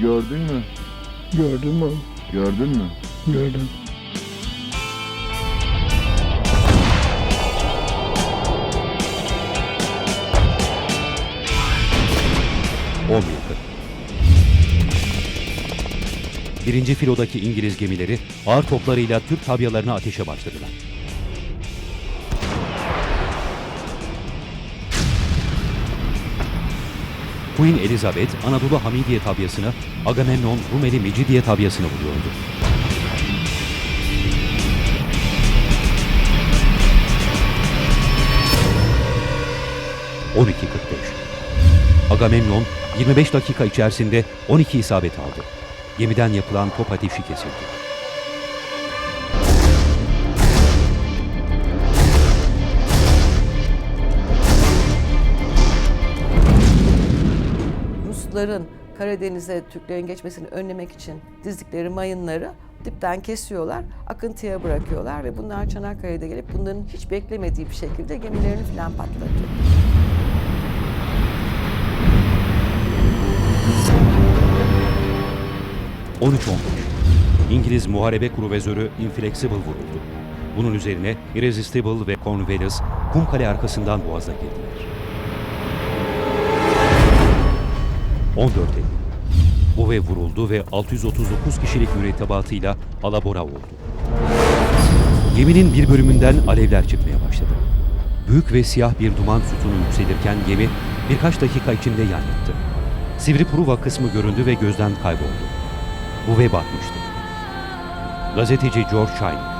gördün mü? Gördün mü? Gördün mü? Gördüm. On. Birinci filodaki İngiliz gemileri ağır toplarıyla Türk tabyalarına ateşe başladılar. Queen Elizabeth Anadolu Hamidiye tabyasını, Agamemnon Rumeli Mecidiye tabyasını vuruyordu. ...12.45. Agamemnon 25 dakika içerisinde 12 isabet aldı. Gemiden yapılan top ateşi kesildi. Rusların Karadeniz'e Türklerin geçmesini önlemek için dizdikleri mayınları dipten kesiyorlar, akıntıya bırakıyorlar ve bunlar Çanakkale'de gelip bunların hiç beklemediği bir şekilde gemilerini falan patlatıyor. ...13-15. İngiliz muharebe kruvazörü Inflexible vuruldu. Bunun üzerine Irresistible ve Cornwallis Kumkale arkasından boğaza girdiler. 14 Eylül. Bu ve vuruldu ve 639 kişilik mürettebatıyla alabora oldu. Geminin bir bölümünden alevler çıkmaya başladı. Büyük ve siyah bir duman sütunu yükselirken gemi birkaç dakika içinde yan yattı. Sivri Pruva kısmı göründü ve gözden kayboldu. Bu ve batmıştı. Gazeteci George Shining.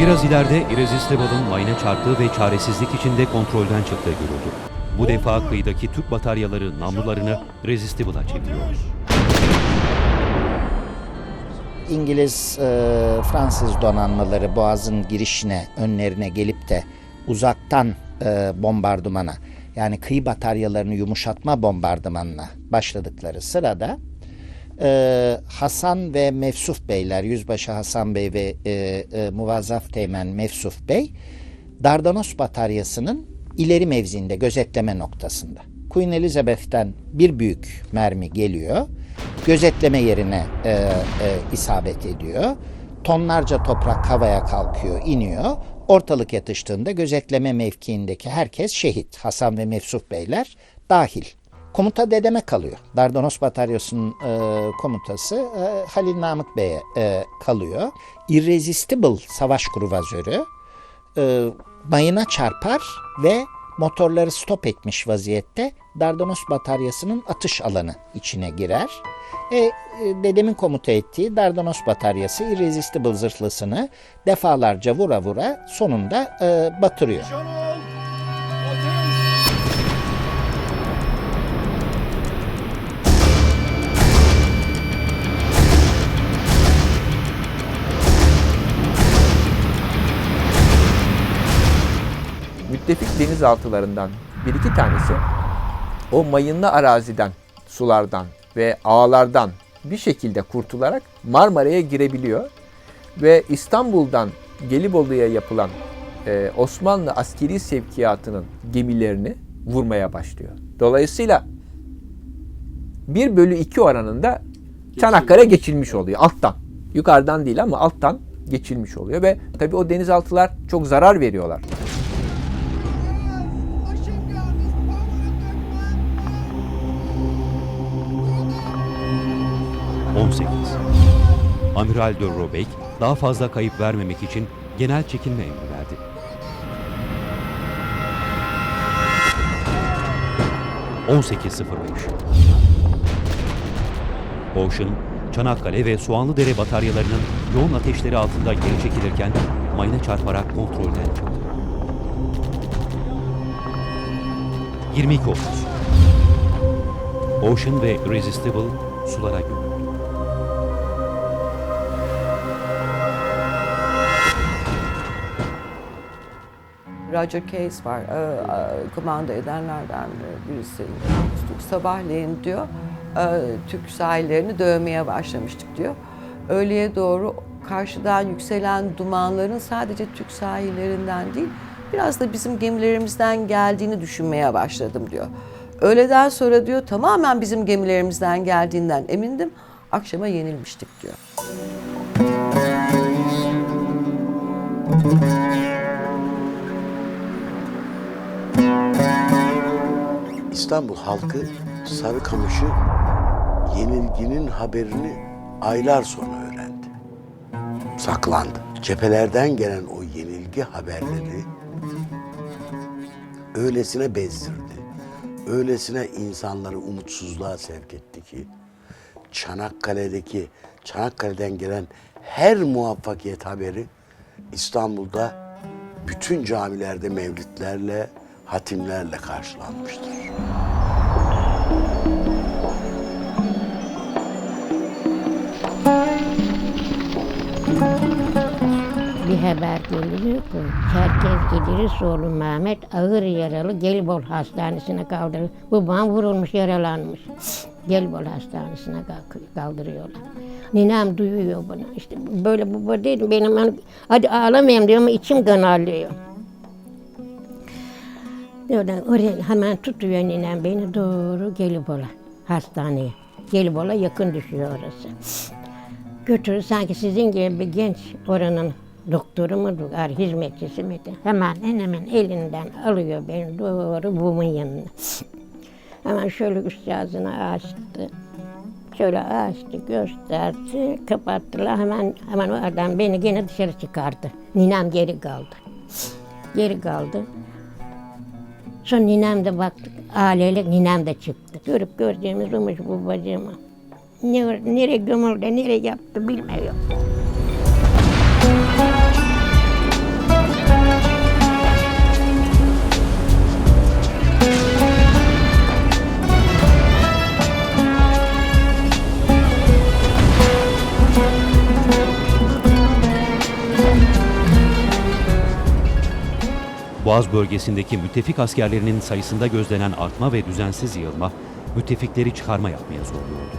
Biraz ileride Irresistible'ın mayına çarptığı ve çaresizlik içinde kontrolden çıktığı görüldü. Bu defa kıyıdaki Türk bataryaları namlularını Irresistible'a çeviriyor. İngiliz, e, Fransız donanmaları Boğaz'ın girişine, önlerine gelip de uzaktan e, bombardımana yani kıyı bataryalarını yumuşatma bombardımanına başladıkları sırada e, Hasan ve Mefsuf Beyler, Yüzbaşı Hasan Bey ve e, e, Muvazzaf Teğmen Mefsuf Bey Dardanos bataryasının ileri mevzinde gözetleme noktasında. Queen Elizabeth'ten bir büyük mermi geliyor. Gözetleme yerine e, e, isabet ediyor. Tonlarca toprak havaya kalkıyor, iniyor. Ortalık yatıştığında gözetleme mevkiindeki herkes şehit. Hasan ve Mefsuf Beyler dahil. Komuta dedeme kalıyor. Dardanos Bataryası'nın e, komutası e, Halil Namık Bey'e e, kalıyor. Irresistible savaş kruvazörü e, mayına çarpar ve motorları stop etmiş vaziyette Dardanos bataryasının atış alanı içine girer. E, e, dedemin komuta ettiği Dardanos bataryası Irresistible zırhlısını defalarca vura vura sonunda e, batırıyor. Müttefik denizaltılarından bir iki tanesi o mayınlı araziden, sulardan ve ağlardan bir şekilde kurtularak Marmara'ya girebiliyor. Ve İstanbul'dan Gelibolu'ya yapılan e, Osmanlı askeri sevkiyatının gemilerini vurmaya başlıyor. Dolayısıyla 1 bölü 2 oranında Çanakkale geçilmiş oluyor alttan. Yukarıdan değil ama alttan geçilmiş oluyor ve tabii o denizaltılar çok zarar veriyorlar. 18. Amiral de Robeck daha fazla kayıp vermemek için genel çekilme emri verdi. ...18.05 Ocean, Çanakkale ve Soğanlıdere bataryalarının yoğun ateşleri altında geri çekilirken mayına çarparak kontrolden çıktı. 22.30 Ocean ve Irresistible sulara gömüldü. Roger Case var, e, e, kumanda edenlerden birisi. Sabahleyin diyor, e, Türk sahillerini dövmeye başlamıştık diyor. Öğleye doğru karşıdan yükselen dumanların sadece Türk sahillerinden değil, biraz da bizim gemilerimizden geldiğini düşünmeye başladım diyor. Öğleden sonra diyor tamamen bizim gemilerimizden geldiğinden emindim. Akşama yenilmiştik diyor. İstanbul halkı Sarıkamış'ı yenilginin haberini aylar sonra öğrendi. Saklandı. Cephelerden gelen o yenilgi haberleri öylesine bezdirdi. Öylesine insanları umutsuzluğa sevk etti ki Çanakkale'deki Çanakkale'den gelen her muvaffakiyet haberi İstanbul'da bütün camilerde mevlitlerle, hatimlerle karşılanmıştır. Bir haber geliyor ki Çerkez İdrisoğlu Mehmet ağır yaralı Gelibol Hastanesi'ne kaldırılıyor. Babam vurulmuş yaralanmış. Gelibol Hastanesi'ne kaldırıyorlar. Ninem duyuyor bunu. İşte böyle baba dedim benim hani, hadi ağlamayayım diyor ama içim kan ağlıyor. Oradan oraya hemen tutuyor ninem beni doğru Gelibolu hastaneye. Gelibolu yakın düşüyor orası. Götürür sanki sizin gibi bir genç oranın doktoru ar hizmetçisi miydi? Hemen hemen elinden alıyor beni doğru bumun yanına. Hemen şöyle üst ağzını açtı. Şöyle açtı, gösterdi, kapattılar. Hemen hemen o adam beni gene dışarı çıkardı. Ninem geri kaldı. Geri kaldı. Sonra ninem de baktık, aileyle ninem de çıktı. Görüp gördüğümüz olmuş babacığıma. Ne, nereye gömüldü, nereye yaptı bilmiyorum. Boğaz bölgesindeki müttefik askerlerinin sayısında gözlenen artma ve düzensiz yığılma, müttefikleri çıkarma yapmaya zorluyordu.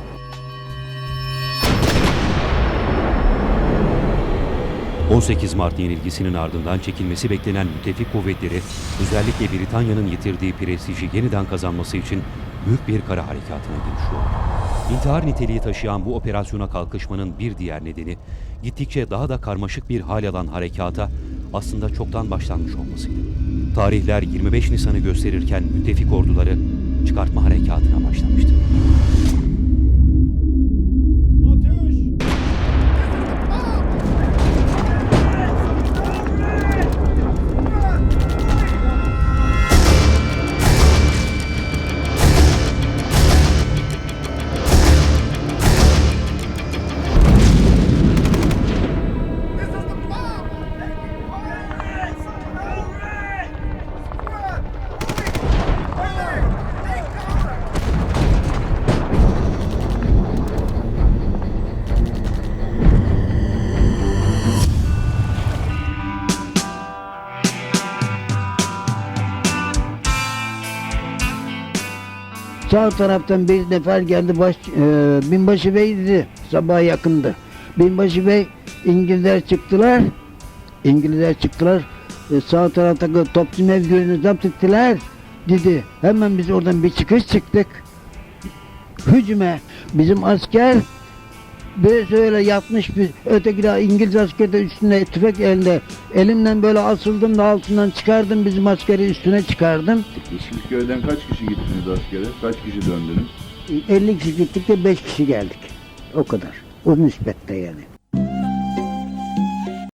...18 Mart yenilgisinin ardından çekilmesi beklenen müttefik kuvvetleri... ...özellikle Britanya'nın yitirdiği prestiji yeniden kazanması için... ...büyük bir kara harekatına girişiyor. İntihar niteliği taşıyan bu operasyona kalkışmanın bir diğer nedeni... ...gittikçe daha da karmaşık bir hal alan harekata... ...aslında çoktan başlanmış olmasıydı. Tarihler 25 Nisan'ı gösterirken müttefik orduları... ...çıkartma harekatına başlamıştı. Sağ taraftan bir nefer geldi baş, e, binbaşı bey dedi sabah yakındı. Binbaşı bey İngilizler çıktılar. İngilizler çıktılar. E, sağ taraftaki topçu mevkilerini zapt ettiler dedi. Hemen biz oradan bir çıkış çıktık. Hücume bizim asker böyle öyle yatmış bir ötekiler İngiliz askeri de üstünde tüfek elinde. Elimden böyle asıldım da altından çıkardım bizim askeri üstüne çıkardım. Köyden kaç kişi gittiniz askere? Kaç kişi döndünüz? 50 kişi gittik de 5 kişi geldik. O kadar. O müspette yani.